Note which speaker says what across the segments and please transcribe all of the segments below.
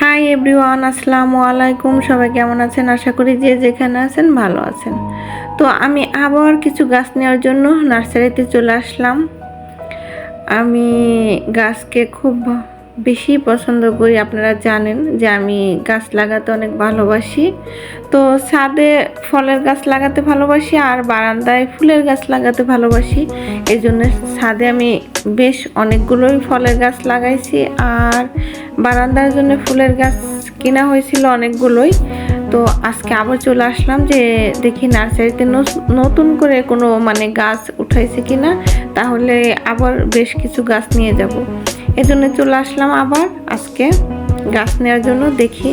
Speaker 1: Hi everyone আসসালামু আলাইকুম। সবাই কেমন আছেন? আশা করি যে যেখানে আছেন ভালো আছেন। তো আমি আবার কিছু গাছ নেওয়ার জন্য নার্সারিতে চলে আসলাম। আমি গাছকে খুব বেশি পছন্দ করি। আপনারা জানেন যে আমি গাছ লাগাতে অনেক ভালোবাসি। তো ছাদে ফলের গাছ লাগাতে ভালোবাসি আর বারান্দায় ফুলের গাছ লাগাতে ভালোবাসি। এই জন্য ছাদে আমি বেশ অনেকগুলোই ফলের গাছ লাগাইছি আর বারান্দার জন্য ফুলের গাছ কেনা হয়েছিল অনেকগুলোই। তো আজকে আবার চলে আসলাম যে দেখি নার্সারিতে নতুন করে কোনো মানে গাছ উঠাইছে কিনা। তাহলে আবার বেশ কিছু গাছ নিয়ে যাব। এজন্য চলে আসলাম আবার আজকে গাছ নেওয়ার জন্য দেখি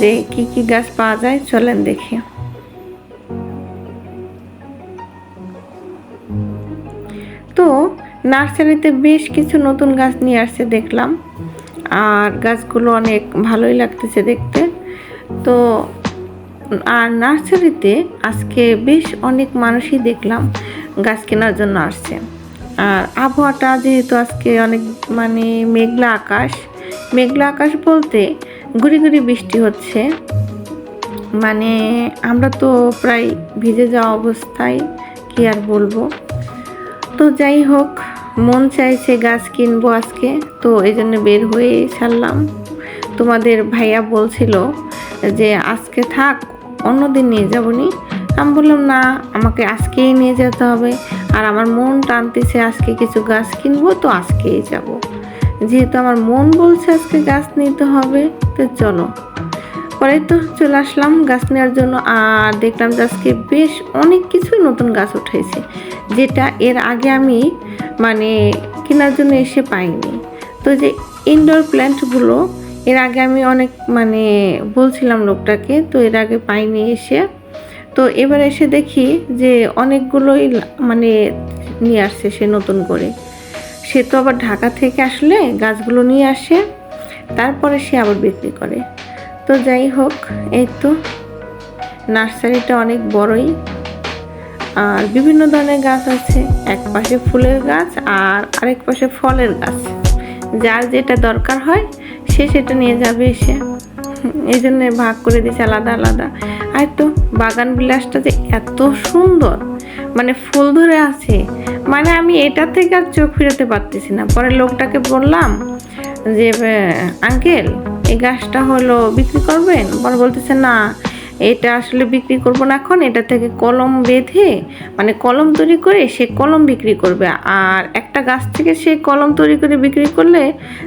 Speaker 1: যে কি কি গাছ পাওয়া যায়, চলেন দেখি। তো নার্সারিতে বেশ কিছু নতুন গাছ নিয়ে আসছে দেখলাম, আর গাছগুলো অনেক ভালোই লাগতেছে দেখতে। তো আর নার্সারিতে আজকে বেশ অনেক মানুষই দেখলাম গাছ কেনার জন্য আসছে। আর আবহাওয়াটা যেহেতু আজকে অনেক মানে মেঘলা আকাশ মেঘলা আকাশ বলতে গুড়ি গুড়ি বৃষ্টি হচ্ছে। মানে আমরা তো প্রায় ভিজে যাওয়া অবস্থায় কি আর বলব। তো যাই হোক, মন চাইছে গাছ কিনবো আজকে, তো এই জন্য বের হয়ে ছাড়লাম। তোমাদের ভাইয়া বলছিল যে, আজকে থাক, অন্যদিন নিয়ে যাব নি। আমি বললাম, না, আমাকে আজকেই নিয়ে যেতে হবে। আর আমার মন টানতেছে, আজকে কিছু গাছ কিনবো তো আজকেই যাব। যেহেতু আমার মন বলছে আজকে গাছ নিতে হবে, তো চলো। পরে তো চলে আসলাম গাছ নেওয়ার জন্য, আর দেখলাম যে আজকে বেশ অনেক কিছু নতুন গাছ উঠেছে, যেটা এর আগে আমি মানে কেনার জন্য এসে পাইনি। তো যে ইনডোর প্ল্যান্টগুলো এর আগে আমি অনেক মানে বলছিলাম লোকটাকে, তো এর আগে পাইনি এসে। তো এবার এসে দেখি যে অনেকগুলোই মানে নিয়ে আসছে সে নতুন করে। সে তো আবার ঢাকা থেকে আসলে গাছগুলো নিয়ে আসে, তারপরে সে আবার বিক্রি করে। তো যাই হোক, এই তো নার্সারিটা অনেক বড়ই। আর বিভিন্ন ধরনের গাছ আছে, এক পাশে ফুলের গাছ আর আরেক পাশে ফলের গাছ। যার যেটা দরকার হয়, সে সেটা নিয়ে যাবে এসে। এই জন্য ভাগ করে দিয়েছে আলাদা আলাদা। আর তো বাগান বিলাসটা যে এত সুন্দর। মানে ফুল ধরে আছে। মানে আমি এটা থেকে আর চোখ ফিরাতে পারতেছি না। পরে লোকটাকে বললাম যে আঙ্কেল, এই গাছটা হলো বিক্রি করবেন? পরে বলতেছে, না। এটা আসলে বিক্রি করব না এখন, এটা থেকে কলম বেঁধে মানে কলম তৈরি করে সে কলম বিক্রি করবে। আর একটা গাছ থেকে সে কলম তৈরি করে বিক্রি করলে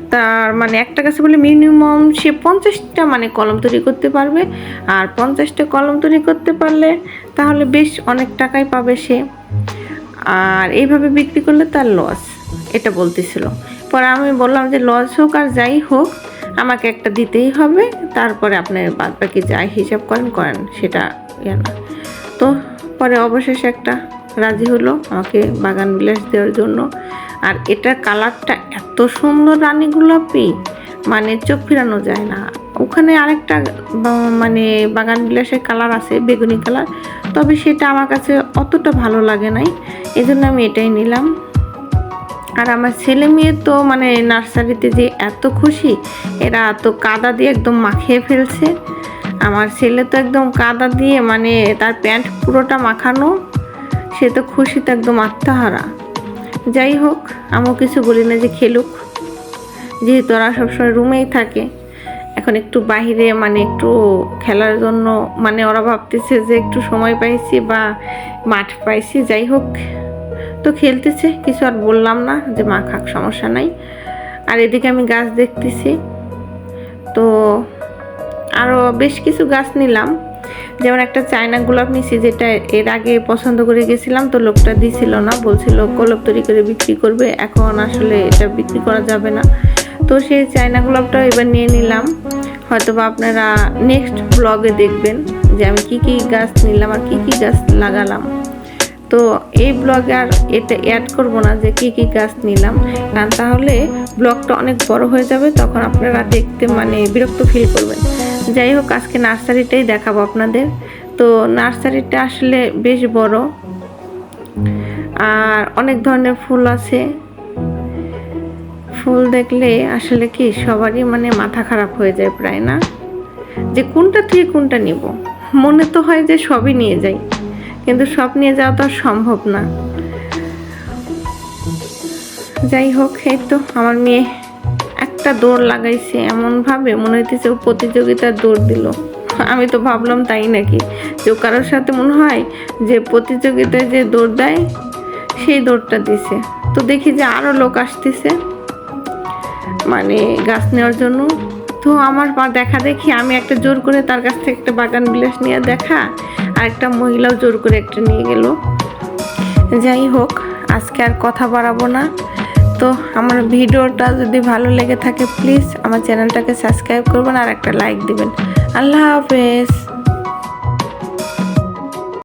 Speaker 1: তার মানে একটা গাছে বলে মিনিমাম সে পঞ্চাশটা মানে কলম তৈরি করতে পারবে। আর পঞ্চাশটা কলম তৈরি করতে পারলে তাহলে বেশ অনেক টাকাই পাবে সে। আর এইভাবে বিক্রি করলে তার লস এটা বলতেছিল। পরে আমি বললাম যে লস হোক আর যাই হোক আমাকে একটা দিতেই হবে, তারপরে আপনার বাদ বাকি যাই হিসাব করেন করেন, সেটা ইয়ে না তো পরে অবশেষে একটা রাজি হলো আমাকে বাগান বিলাস দেওয়ার জন্য। আর এটার কালারটা এত সুন্দর রানী গোলাপি মানে চোখ ফিরানো যায় না। ওখানে আরেকটা মানে বাগান বিলাসের কালার আছে, বেগুনি কালার, তবে সেটা আমার কাছে অতটা ভালো লাগে নাই এই জন্য আমি এটাই নিলাম। আর আমার ছেলে মেয়ে তো মানে নার্সারিতে যে এত খুশি, এরা তো কাদা দিয়ে একদম মাখিয়ে ফেলছে। আমার ছেলে তো একদম কাদা দিয়ে মানে তার প্যান্ট পুরোটা মাখানো, সে তো খুশিতে একদম আত্মহারা। যাই হোক, আমিও কিছু বলি না যে খেলুক। যেহেতু ওরা সবসময় রুমেই থাকে, এখন একটু বাইরে মানে একটু খেলার জন্য মানে ওরা ভাবতেছে যে একটু সময় পাইছি বা মাঠ পাইছি, যাই হোক। তো খেলতেছে, কিছু আর বললাম না যে মা খাক, সমস্যা নাই। আর এদিকে আমি গাছ দেখতেছি। তো আরও বেশ কিছু গাছ নিলাম। যেমন একটা চায়না গোলাপ নিছি, যেটা এর আগে পছন্দ করে গেছিলাম, তো লোকটা দিছিল না, বলছিল গোলাপ তৈরি করে বিক্রি করবে, এখন আসলে এটা বিক্রি করা যাবে না। তো সেই চায়না গোলাপটা এবার নিয়ে নিলাম। হয়তো বা আপনারা নেক্সট ব্লগে দেখবেন যে আমি কি কি গাছ নিলাম আর কি কি গাছ লাগালাম। তো এই ব্লগে আর এটা অ্যাড করব না যে কি কি গাছ নিলাম। কারণ তাহলে ব্লগটা অনেক বড় হয়ে যাবে, তখন আপনারা দেখতে মানে বিরক্ত ফিল করবেন। যাই হোক, আজকে নার্সারিটাই দেখাবো আপনাদের। তো নার্সারিটা আসলে বেশ বড়, আর অনেক ধরনের ফুল আছে। ফুল দেখলে আসলে কি, সবারই মানে মাথা খারাপ হয়ে যায় প্রায়, না? যে কোনটা থেকে কোনটা নিব? মনে তো হয় যে সবই নিয়ে যাই। কিন্তু সব নিয়ে যাওয়া তো আর সম্ভব না। যাই হোক, এই তো আমার মেয়ে একটা দৌড় লাগাইছে, এমনভাবে মনে হইতেছে ও প্রতিযোগিতার দৌড় দিল। আমি তো ভাবলাম তাই নাকি? যে কারোর সাথে মনে হয় যে প্রতিযোগিতায় যে দৌড় দেয়, সেই দৌড়টা দিছে। তো দেখি যে আরও লোক আসতেছে। মানে গাছ নেওয়ার জন্য। তো আমার দেখা দেখি, আমি একটা জোর করে তার কাছ থেকে একটা বাগান বিলাস নিয়ে দেখা আর একটা মহিলাও জোর করে একটা নিয়ে গেল। যাই হোক, আজকে আর কথা বাড়াবো না। তো আমার ভিডিওটা যদি ভালো লেগে থাকে প্লিজ আমার চ্যানেলটাকে সাবস্ক্রাইব করবেন আর একটা লাইক দিবেন। আল্লাহ হাফেজ।